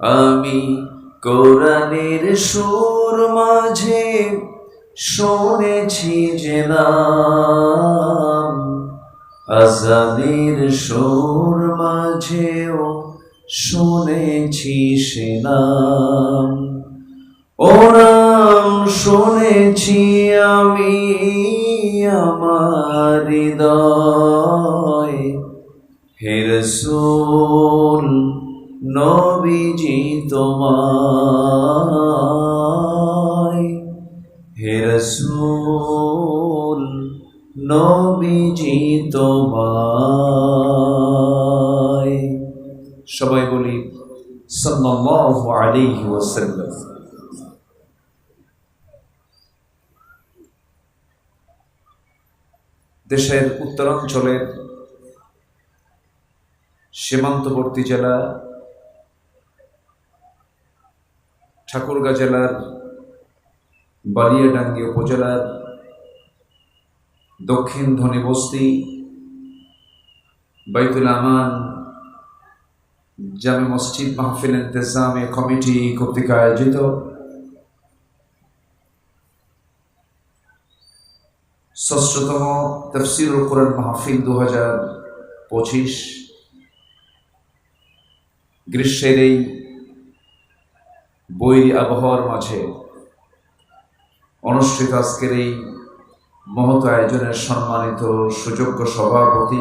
আমি কোরআনের সুর মাঝে শুনেছি যে নাম। আজানের সুর মাঝেও শুনেছি সে নাম। ও নাম শুনেছি আমি আমার হৃদয়। হে রসুল নবীজি তোমায়। হে রসুল, নবীজি তোমায়। সবাই বলি, সাল্লাল্লাহু আলাইহি ওয়াসাল্লাম। দেশের উত্তরাঞ্চলের সীমান্তবর্তী জেলা ঠাকুরগাঁ জেলার বালিয়াডাঙ্গি উপজেলার, দক্ষিণ ধনীবস্তি, বাইতুল আমান, জামে মসজিদ মাহফিল ইন্তেজামে কমিটি কর্তৃক আয়োজিত ষষ্ঠতম তফসিরুল কোরআন মাহফিল দু হাজার পঁচিশ। গ্রীষ্মের এই বৈরী আবহাওয়ার মাঝে অনুষ্ঠিত আজকের এই মহৎ আয়োজনের সম্মানিত সুযোগ্য সভাপতি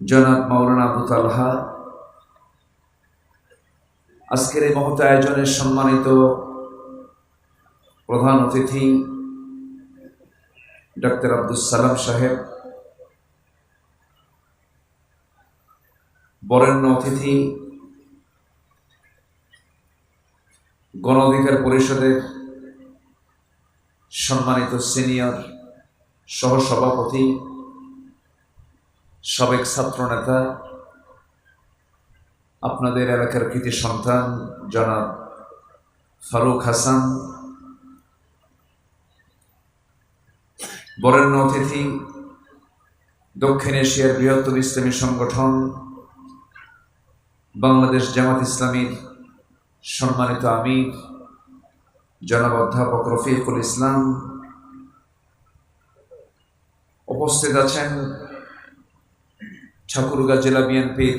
জনাব মাওলানা আবু তালহা। আজকের এই মহৎ আয়োজনের সম্মানিত প্রধান অতিথি ডক্টর আব্দুল সালাম সাহেব বরেণ্য অতিথি গণ অধিকার পরিষদের সম্মানিত সিনিয়র সহসভাপতি, সাবেক ছাত্রনেতা, আপনাদের এলাকার কৃতি সন্তান, জনাব ফারুক হাসান, বরেণ্য অতিথি, দক্ষিণ এশিয়ার বৃহত্তম ইসলামী সংগঠন বাংলাদেশ জামাত ইসলামীর সম্মানিত আমির, জনাব অধ্যাপক রফিকুল ইসলাম। উপস্থিত আছেন ঠাকুরগাঁ জেলা বিএনপির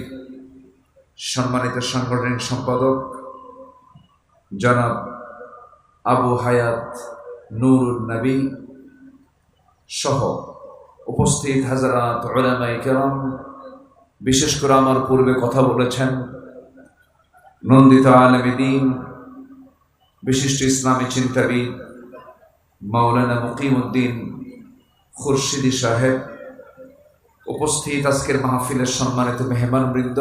সম্মানিত সাংগঠনিক সম্পাদক জনাব আবু হায়াত নুরুল নবী সহ উপস্থিত হাজারাত ওলামাই কেরাম বিশেষ করে আমার পূর্বে কথা বলেছেন নন্দিত আলমদিন, বিশিষ্ট ইসলামী চিন্তাবিদ মাওলানা মুকিমুদ্দিন খুরশিদি সাহেব, উপস্থিত আজকের মাহফিলের সম্মানিত মেহমান বৃন্দ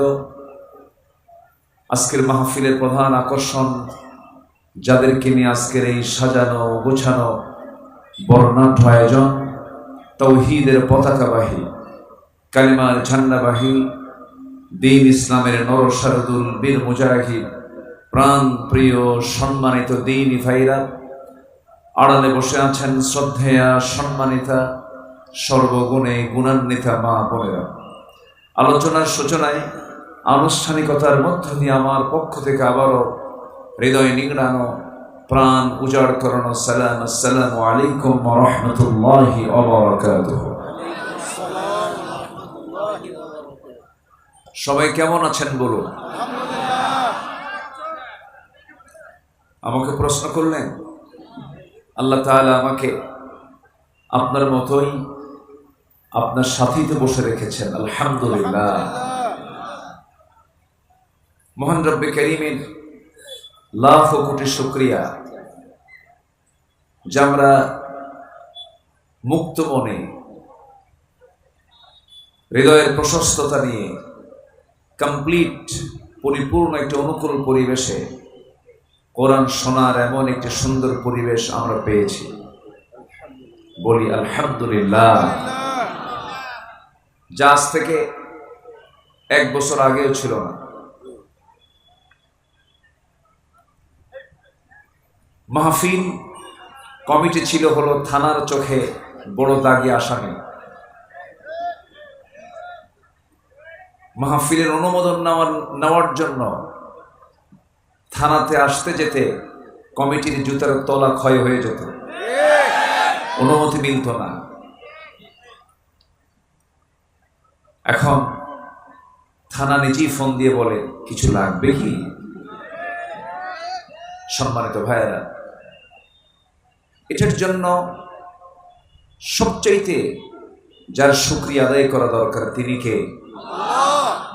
আজকের মাহফিলের প্রধান আকর্ষণ যাদেরকে নিয়ে আজকের এই সাজানো গোছানো বর্ণাঢ্য আয়োজন তৌহিদের পতাকাবাহী কালিমার ঝান্ডাবাহী দিন ইসলামের নর নরসারদুল বীর মুজাহিদ, প্রাণ প্রিয় সম্মানিত দিন ভাইরা, আড়ালে বসে আছেন শ্রদ্ধেয়া সম্মানিতা, সর্বগুণে গুণান্বিতা মা বোনেরা। আলোচনার সূচনায় আনুষ্ঠানিকতার মধ্য দিয়ে আমার পক্ষ থেকে আবারও হৃদয় নিংড়ানো, প্রাণ উজাড় করানো সালাম, আসসালামু আলাইকুম রহমতুল্লাহি অবরাকাতুহু সবাই কেমন আছেন বলুন? আমাকে প্রশ্ন করলেন, আল্লাহ তাআলা আমাকে আপনার মতোই আপনার সাথীতে বসে রেখেছেন, আলহামদুলিল্লাহ। মোহন রব্বে করিমের ও কোটি শুক্রিয়া, যা আমরা মুক্ত মনে হৃদয়ের প্রশস্ততা নিয়ে কমপ্লিট পরিপূর্ণ একটি অনুকূল পরিবেশে কোরআন শোনার এমন একটি সুন্দর পরিবেশ আমরা পেয়েছি। বলি আলহামদুলিল্লাহ। যা আজ থেকে এক বছর আগেও ছিল না। মাহফিল কমিটি ছিল হলো থানার চোখে বড় দাগি আসামি। মাহফিলের অনুমোদন নেওয়ার নেওয়ার জন্য থানাতে আসতে যেতে কমিটির জুতার তলা ক্ষয় হয়ে যেত। অনুমতি মিলত না। এখন থানা নিজেই ফোন দিয়ে বলে, কিছু লাগবে কি? সম্মানিত ভাইয়েরা, এটার জন্য সবচাইতে যার শুক্রিয়া আদায় করা দরকার তিনি কে?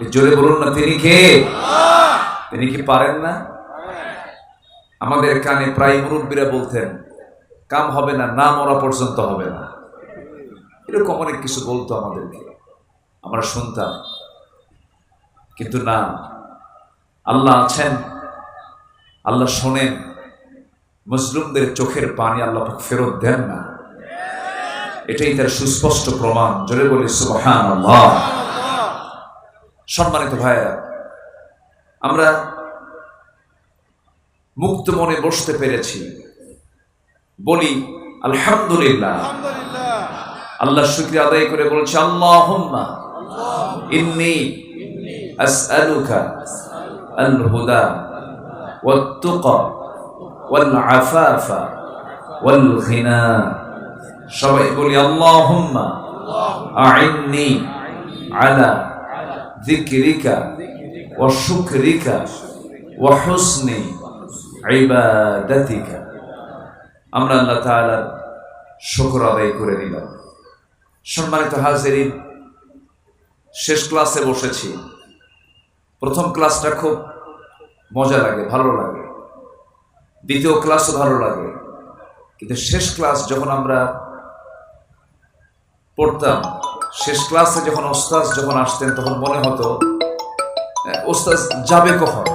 জোরে বলুন না, তিনি কে? তিনি কি পারেন না? আমাদের কানে প্রায় মুরব্বীরা বলতেন, কাম হবে না না মরা পর্যন্ত হবে না। এরকম অনেক কিছু বলতো আমাদেরকে, আমরা শুনতাম। কিন্তু না, আল্লাহ আছেন, আল্লাহ শোনেন। মুসলিমদের চোখের পানি আল্লাহ ফেরত দেন না। এটাই তার সুস্পষ্ট প্রমাণ। জোরে বলি সুবহান আল্লাহ সম্মানিত ভাইয়েরা আমরা মুক্ত মনে বসতে পেরেছি বলি আলহামদুলিল্লাহ আল্লাহ শুক্রিয়া আদায় করে বলছে আল্লাহ ইন্নি আসআলুকা আল হুদা والتقى والعفاف والغنى সবাই বলি আল্লাহুম্মা আইন্নি আলা শুকরিকা ওয়া হুসনি ইবাদাতিকা। আমরা আল্লাহ তাআলার শুকর আদায় করে নিলাম। সম্মানিত হাজিরিন, শেষ ক্লাসে বসেছি। প্রথম ক্লাসটা খুব মজা লাগে, ভালো লাগে। দ্বিতীয় ক্লাসও ভালো লাগে। কিন্তু শেষ ক্লাস যখন আমরা পড়তাম শেষ ক্লাসে যখন ওস্তাজ যখন আসতেন, তখন মনে হতো ওস্তাজ যাবে কখন?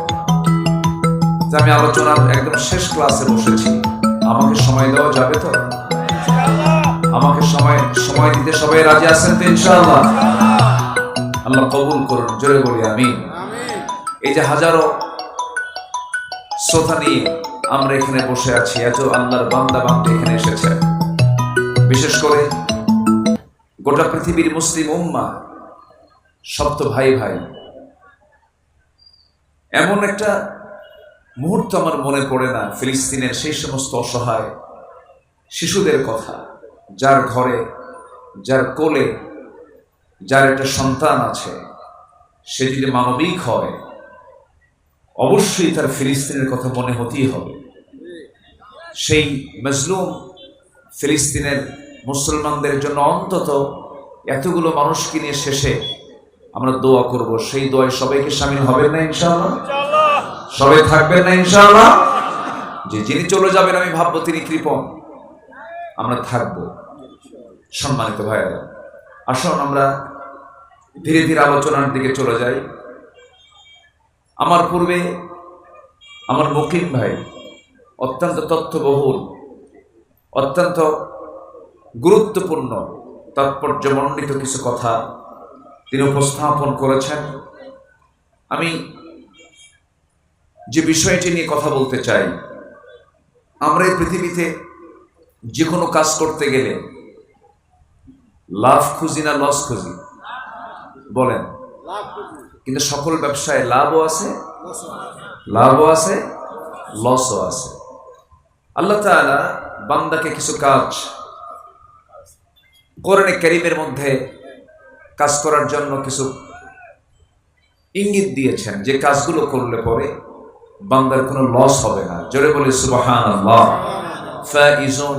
যে আমি আলোচনার একদম শেষ ক্লাসে বসেছি। আমাকে সময় দেওয়া যাবে তো? আমাকে সময় সময় দিতে সবাই রাজি আছেন তো ইনশাআল্লাহ? আল্লাহ কবুল করুন, জোরে বলি আমি এই যে হাজারো শ্রোতা নিয়ে আমরা এখানে বসে আছি, এত আল্লাহর বান্দা বান্দা এখানে এসেছে। বিশেষ করে গোটা পৃথিবীর মুসলিম উম্মা, সব তো ভাই ভাই। এমন একটা মুহূর্ত আমার মনে পড়ে না, ফিলিস্তিনের সেই সমস্ত অসহায় শিশুদের কথা, যার ঘরে, যার কোলে, যার একটা সন্তান আছে, সে যদি মানবিক হয়, অবশ্যই তার ফিলিস্তিনের কথা মনে হতেই হবে। সেই মজলুম ফিলিস্তিনের মুসলমানদের জন্য অন্তত এতগুলো মানুষকে নিয়ে শেষে আমরা দোয়া করব। সেই দোয়ায় সবাইকে সামিল হবেন না ইনশাআল্লাহ? সবাই থাকবেন না ইনশাআল্লাহ? যে যিনি চলে যাবেন আমি ভাববো তিনি কৃপণ। আমরা থাকব। সম্মানিত ভাইয়েরা আসুন আমরা ধীরে ধীরে আলোচনার দিকে চলে যাই। আমার পূর্বে আমার মুকিম ভাই অত্যন্ত তথ্যবহুল অত্যন্ত গুরুত্বপূর্ণ, তাৎপর্যমণ্ডিত কিছু কথা তিনি উপস্থাপন করেছেন। আমি যে বিষয়টি নিয়ে কথা বলতে চাই, আমরা এই পৃথিবীতে যে কোনো কাজ করতে গেলে লাভ খুঁজি না লস খুঁজি, বলেন। কিন্তু সকল ব্যবসায় লাভও আছে লাভও আছে, লসও আছে। আল্লাহ তাআলা বান্দাকে কিছু কাজ কোরআনে কারিমের মধ্যে কাজ করার জন্য কিছু ইঙ্গিত দিয়েছেন যে কাজগুলো করলে পরে বান্দার কোনো লস হবে না। জোরে বলে সুবাহান ফাইজুন,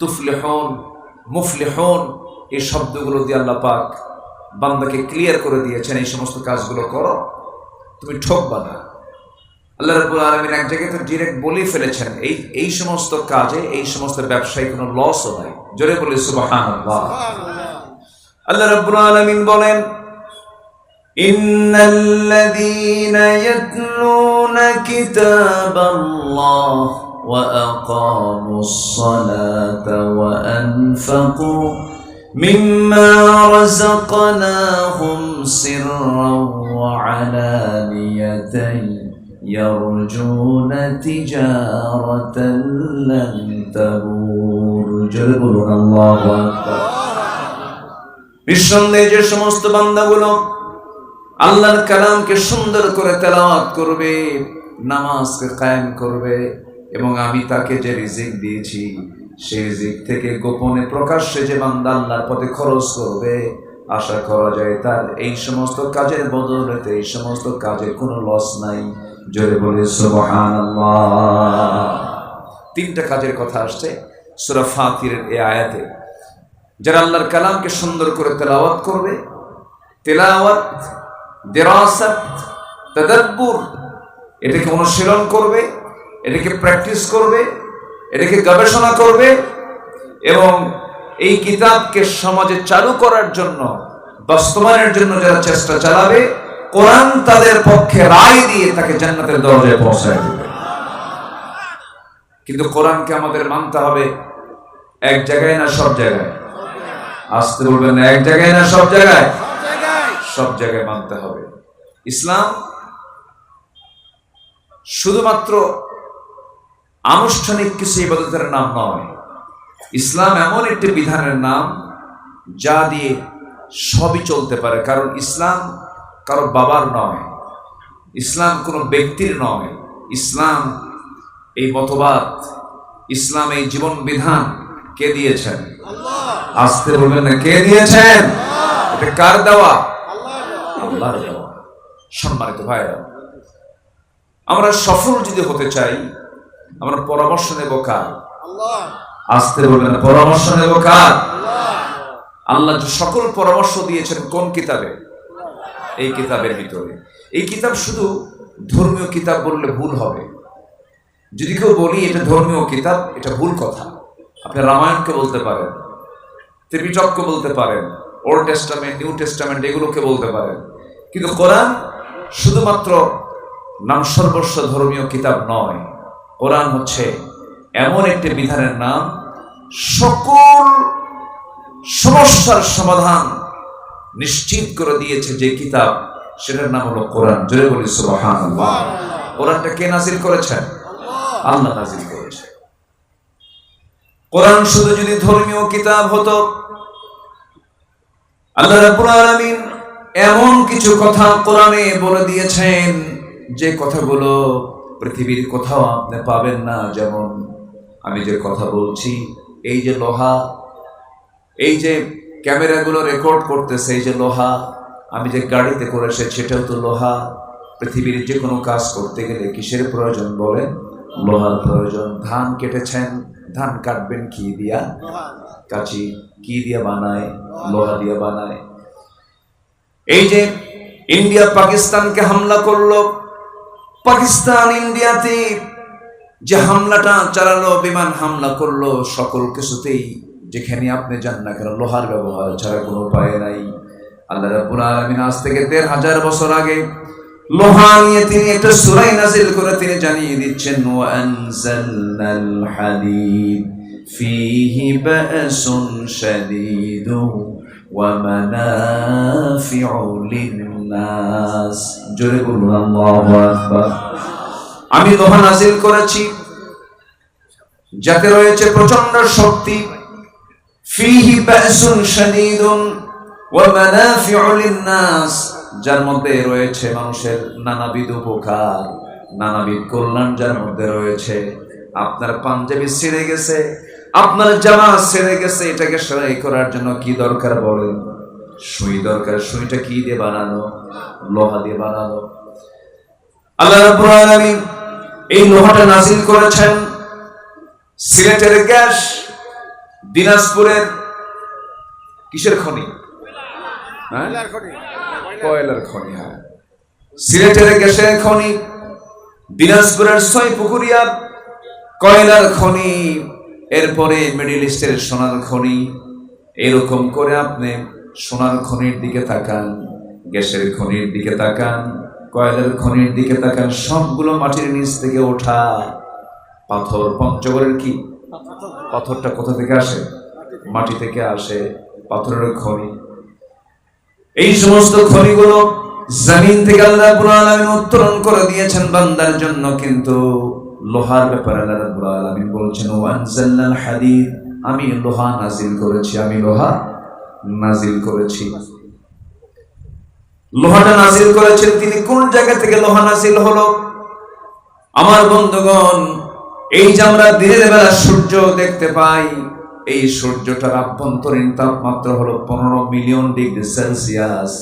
তুফলিহুন, মুফলিহুন, এই শব্দগুলো দিয়ে আল্লাহ পাক বান্দাকে ক্লিয়ার করে দিয়েছেন, এই সমস্ত কাজগুলো করো, তুমি ঠকবা না। আল্লাহ রাব্বুল আলামিন এক জায়গায় তো ডিরেক্ট বলেই ফেলেছেন, এই এই সমস্ত কাজে, এই সমস্ত ব্যবসায় কোনো লসও নাই। জোরে বলে সুবহানাল্লাহ আল্লাহ রাব্বুল আলামিন বলেন إن الذين يتلون كتاب الله وأقاموا الصلاة وأنفقوا مما رزقناهم سرا وعلانية يرجون تجارة لن تبور জোরে বলুন আল্লাহ নিঃসন্দেহে যে সমস্ত বান্দাগুলো আল্লাহর কালামকে সুন্দর করে তেলাওয়াত করবে, নামাজকে কায়েম করবে, এবং আমি তাকে যে রিজিক দিয়েছি, সেই রিজিক থেকে গোপনে প্রকাশ্যে যে বান্দা আল্লাহর পথে খরচ করবে, আশা করা যায় তার এই সমস্ত কাজের বদলেতে, এই সমস্ত কাজে কোনো লস নাই। জোরে বলে, সুবহানাল্লাহ। তিনটা কাজের কথা আসছে। সূরা ফাতিরের এই আয়াতে, যারা আল্লাহর কালামকে সুন্দর করে তেলাওয়াত করবে, তেলাওয়াত, দেরাসাত, তাদাব্বুর, এটাকে অনুশীলন করবে, এটাকে প্র্যাকটিস করবে, এটাকে গবেষণা করবে এবং এই কিতাবকে সমাজে চালু করার জন্য, বাস্তবায়নের জন্য যারা চেষ্টা চালাবে, কোরআন তাদের পক্ষে রায় দিয়ে তাকে জান্নাতের দরজায় পৌঁছায় দেবে। কিন্তু কোরআনকে আমাদের মানতে হবে এক জায়গায় না সব জায়গায়? আসতে বলবেন না, এক জায়গায় না সব জায়গায়? সব জায়গায় মানতে হবে। ইসলাম শুধুমাত্র আনুষ্ঠানিক কিছু ইবাদতের নাম নয়। ইসলাম এমন একটি বিধানের নাম যা দিয়ে সবই চলতে পারে, কারণ ইসলাম কারও বাবার নয়, ইসলাম কোনো ব্যক্তির নয়। ইসলাম এই মতবাদ, ইসলাম এই জীবন বিধান কে দিয়েছেন? আসতে বলবেন না, কে দিয়েছেন? এটা কার দেওয়া? আল্লাহর দেওয়া। সম্মানিত ভাইরা আমরা সফল যদি হতে চাই, আমরা পরামর্শ নেব কার? আসতে বলবেন পরামর্শ নেব কার? আল্লাহ সকল পরামর্শ দিয়েছেন কোন কিতাবে? এই কিতাবের ভিতরে। এই কিতাব শুধু ধর্মীয় কিতাব বললে ভুল হবে। যদি কেউ বলি এটা ধর্মীয় কিতাব, এটা ভুল কথা। আপনি রামায়ণকে বলতে পারেন ত্রিপিটককে বলতে পারেন, ওল্ড টেস্টামেন্ট, নিউ টেস্টামেন্ট, এগুলোকে বলতে পারেন। কিন্তু কোরআন শুধুমাত্র নাম সর্বস্ব ধর্মীয় কিতাব নয়, কোরআন হচ্ছে এমন একটি বিধানের নাম, সকল সমস্যার সমাধান নিশ্চিত করে দিয়েছে যে কিতাব, সেটার নাম হলো কোরআন। জোরে বলি, সুবহানাল্লাহ। কোরআনটা কে নাজিল করেছেন? আল্লাহ নাজিল কোরআন শুধু যদি ধর্মীয় কিতাব হতো, আল্লাহ রাব্বুল আলামিন এমন কিছু কথা কোরআনে বলে দিয়েছেন, যে কথাগুলো পৃথিবীর কোথাও আপনি পাবেন না। যেমন আমি যে কথা বলছি, এই যে লোহা, এই যে ক্যামেরাগুলো রেকর্ড করতেছে, এই যে লোহা, আমি যে গাড়িতে করে এসেছি সেটাও তো লোহা। পৃথিবীর যে কোনো কাজ করতে গেলে কিসের প্রয়োজন বলেন? লোহার প্রয়োজন। ধান কেটেছেন ধান কাটবেন কি দিয়া কাচি কি দিয়া বানায় লোহা দিয়া বানায় এই যে ইন্ডিয়া পাকিস্তানকে হামলা করল পাকিস্তান ইন্ডিয়াতে যে হামলাটা চালালো বিমান হামলা করল সকল কিছুতেই যেখানে আপনি যান না কেন লোহার ব্যবহার ছাড়া কোনো উপায় নাই আল্লাহ রাব্বুল আলামিন আজ থেকে দেড় হাজার বছর আগে লোহা নিয়ে তিনি একটা সুরাই নাজিল করে তিনি জানিয়ে দিচ্ছেন ওয়া আনজালনাল হাদিদ জোরে বলুন, আল্লাহু আকবার। আমি লোহা নাজিল করেছি যাতে রয়েছে প্রচণ্ড শক্তি, ফিহি বা'সুন শাদীদুন ওয়া মানাফিউ যার মধ্যে রয়েছে মানুষের নানাবিধ উপকার, নানাবিধ কল্যাণ যার মধ্যে রয়েছে। আপনার পাঞ্জাবি ছিঁড়ে গেছে, আপনার জামা ছেড়ে গেছে, এটাকে সেলাই করার জন্য কি দরকার বলেন? সুই দরকার, সুইটা কি দিয়ে বানানো? লোহা দিয়ে বানানো। আল্লাহ এই লোহাটা নাজিল করেছেন সিলেটের গ্যাস, দিনাজপুরের কিসের খনি? হ্যাঁ? কয়লার খনি হ্যাঁ। সিলেটের গ্যাসের খনি, দিনাজপুরের ছয় পুকুরিয়ার কয়লার খনি, এরপরে মিডিল ইস্টের সোনার খনি। এরকম করে আপনি সোনার খনির দিকে তাকান, গ্যাসের খনির দিকে তাকান, কয়লার খনির দিকে তাকান, সবগুলো মাটির নিচ থেকে ওঠা পাথর, পঞ্চগড়ের কি? পাথরটা কোথা থেকে আসে? মাটি থেকে আসে পাথরের খনি। এই সমস্ত খনিগুলো জমিন থেকে আল্লাহ আলামিন উত্তোলন করে দিয়েছেন বান্দার জন্য, কিন্তু লোহার ব্যাপারে আল্লাহ বলছেন, ওয়ানজালনাল হাদিদ, আমি লোহা নাজিল করেছি, আমি লোহা নাজিল করেছি। লোহাটা নাজিল করেছেন তিনি, কোন জায়গা থেকে লোহা নাজিল হলো? আমার বন্ধুগণ, এই যে আমরা দিনের বেলা সূর্য দেখতে পাই এই সূর্যটার আভ্যন্তরীণ তাপমাত্রা হলো পনেরো মিলিয়ন ডিগ্রি সেলসিয়াস।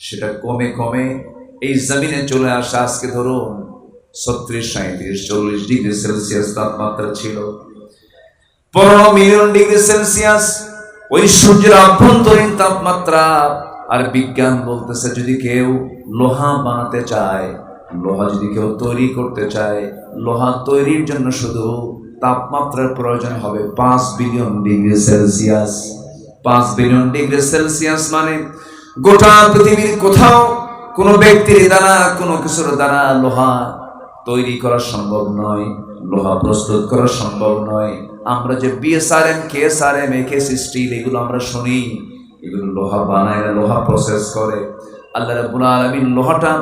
সেটা কমে কমে এই জমিনে চলে আসা, আজকে ধরুন ছত্রিশ সাঁত্রিশ চল্লিশ ডিগ্রি সেলসিয়াস তাপমাত্রা ছিল। পনেরো মিলিয়ন ডিগ্রি সেলসিয়াস, ওই সূর্যের আভ্যন্তরীণ তাপমাত্রা। আর বিজ্ঞান বলতেছে, যদি কেউ লোহা বানাতে চায়, লোহা যদি কেউ তৈরি করতে চায়, লোহা তৈরির জন্য শুধু তাপমাত্রার প্রয়োজন হবে পাঁচ বিলিয়ন ডিগ্রি সেলসিয়াস। পাঁচ বিলিয়ন ডিগ্রি সেলসিয়াস মানে গোটা পৃথিবীর কোথাও কোনো ব্যক্তির দ্বারা কোনো কিছুর দ্বারা লোহা তৈরি করা সম্ভব নয়, লোহা প্রস্তুত করা সম্ভব নয়। আমরা যে বিএসআরএম কেএসআরএম একেস স্টিল এগুলো আমরা শুনি, এগুলো লোহা বানায় লোহা প্রসেস করে। আল্লাহ রাব্বুল আলামিন লোহাটা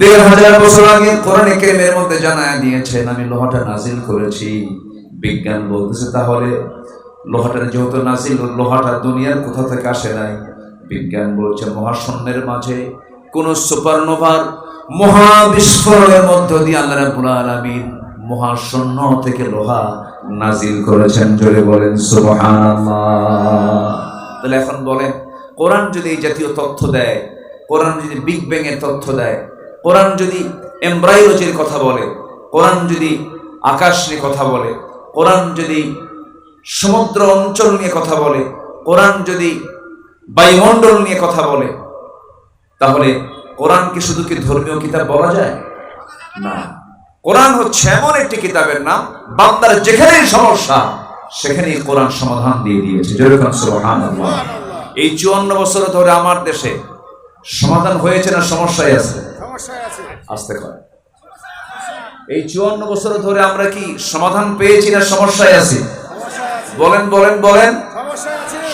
দেড় হাজার বছর আগে কোরআনে কারীমের মধ্যে জানায় দিয়েছেন, আমি লোহাটা নাজিল করেছি। বিজ্ঞান বলতেছে, তাহলে লোহাটা যেহেতু নাজিল লোহাটা দুনিয়ার কোথা থেকে আসে নাই। বিজ্ঞান বলছে, মহাশূন্যের মাঝে কোন সুপারনোভার মহাবিস্ফোরণের মধ্য দিয়ে আল্লাহ রাব্বুল আলামিন মহাশূন্য থেকে লোহা নাজিল করেছেন। জোরে বলেন তাহলে এখন বলেন, কোরআন যদি এই জাতীয় তথ্য দেয়, কোরআন যদি বিগ ব্যাং এর তথ্য দেয়, কোরআন যদি এমব্রায়োলজির কথা বলে, কোরআন যদি আকাশ নিয়ে কথা বলে কোরআন যদি সমুদ্র অঞ্চল নিয়ে কথা বলে কোরআন যদি বায়ুমণ্ডল নিয়ে কথা বলে তাহলে কোরআন কি শুধু কি ধর্মীয় কিতাব বলা যায়? না। কোরআন হচ্ছে এমন একটি কিতাবের নাম বান্দার যেখানেই সমস্যা সেখানেই কোরআন সমাধান দিয়ে দিয়েছে। এই চুয়ান্ন বছর ধরে আমার দেশে সমাধান হয়েছে না সমস্যায় আছে? সমস্যায় আছে। আসতে পারে। এই চুয়ান্ন বছর ধরে আমরা কি সমাধান পেয়েছি না সমস্যায় আছি? বলেন বলেন বলেন।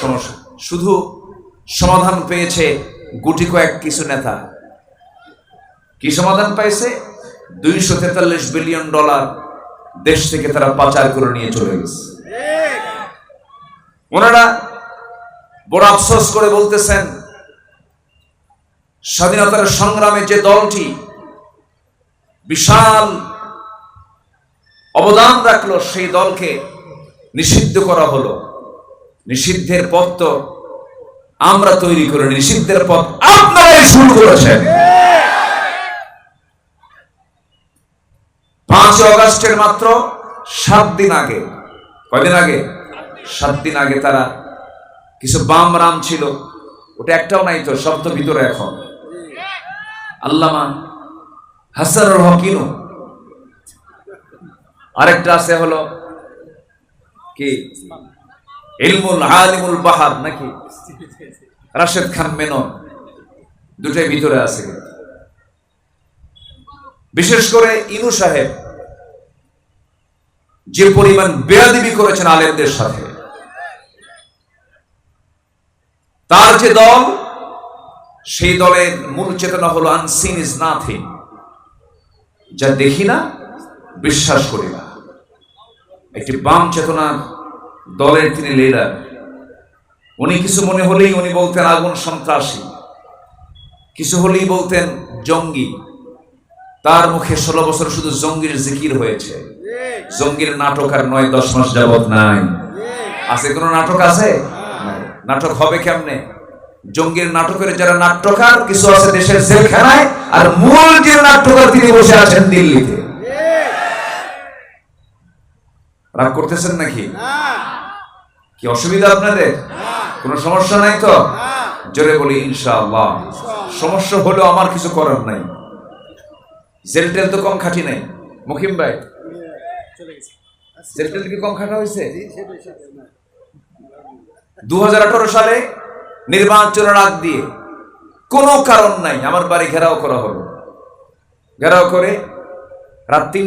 সমস্যা। শুধু সমাধান পেয়েছে গুটি কয়েক কিছু নেতা। কি সমাধান পাইছে? দুইশো তেতাল্লিশ বিলিয়ন ডলার দেশ থেকে তারা পাচার করে নিয়ে চলে গেছে। ওনারা বড় আফসোস করে বলতেছেন, স্বাধীনতার সংগ্রামে যে দলটি বিশাল অবদান রাখল সেই দলকে। নিষিদ্ধ করা হলো। নিষিদ্ধের পথ তো আমরা তৈরি করে। নিষিদ্ধের পথ আপনারাই শুরু করেছেন। পাঁচ অগস্টের মাত্র সাত দিন আগে, কয়দিন আগে? সাত দিন আগে তারা কিছু বাম রাম ছিল। ওটা একটাও নাই তো তো ভিতরে এখন। আল্লামা হাসানুর হকিনু আরেকটা আছে হলো কি? ইলমুল আলিমুল বাহার নাকি? রাশেদ খান মেনন। দুটাই ভিতরে আছে বিশেষ করে ইনু সাহেব যে পরিমাণ বেয়াদিবি করেছেন আলেমদের সাথে, তার যে দল, সেই দলের মূল চেতনা হলো আনসিন ইজ নাথিং। যা দেখি না, বিশ্বাস করি না। একটি বাম চেতনার দলের তিনি লিডার উনি কিছু মনে হলেই উনি বলতেন আগুন সন্ত্রাসী। কিছু হলেই বলতেন জঙ্গি। তার মুখে ষোলো বছর শুধু জঙ্গির জিকির হয়েছে। জঙ্গির নাটক আর নয়, দশ মাস যাবত নাই। আছে কোনো নাটক আছে? নাটক হবে কেমনে? জঙ্গির নাটকের যারা নাট্যকার, কিছু আছে দেশের জেলখানায়, আর মূল যে নাট্যকার তিনি বসে আছেন দিল্লিতে। রাগ করতেছেন নাকি? কি অসুবিধা আপনাদের? কোনো সমস্যা নাই তো? জোরে বলি ইনশাআল্লাহ। সমস্যা হলেও আমার কিছু করার নাই। জেল টেল তো কম খাটি নাই। মুখিম ভাই জেল টেল কি কম খাটা হয়েছে? দু সালে নির্বাচনের আগ দিয়ে কোনো কারণ নাই। আমার বাড়ি ঘেরাও করা হলো। ঘেরাও করে রাত তিন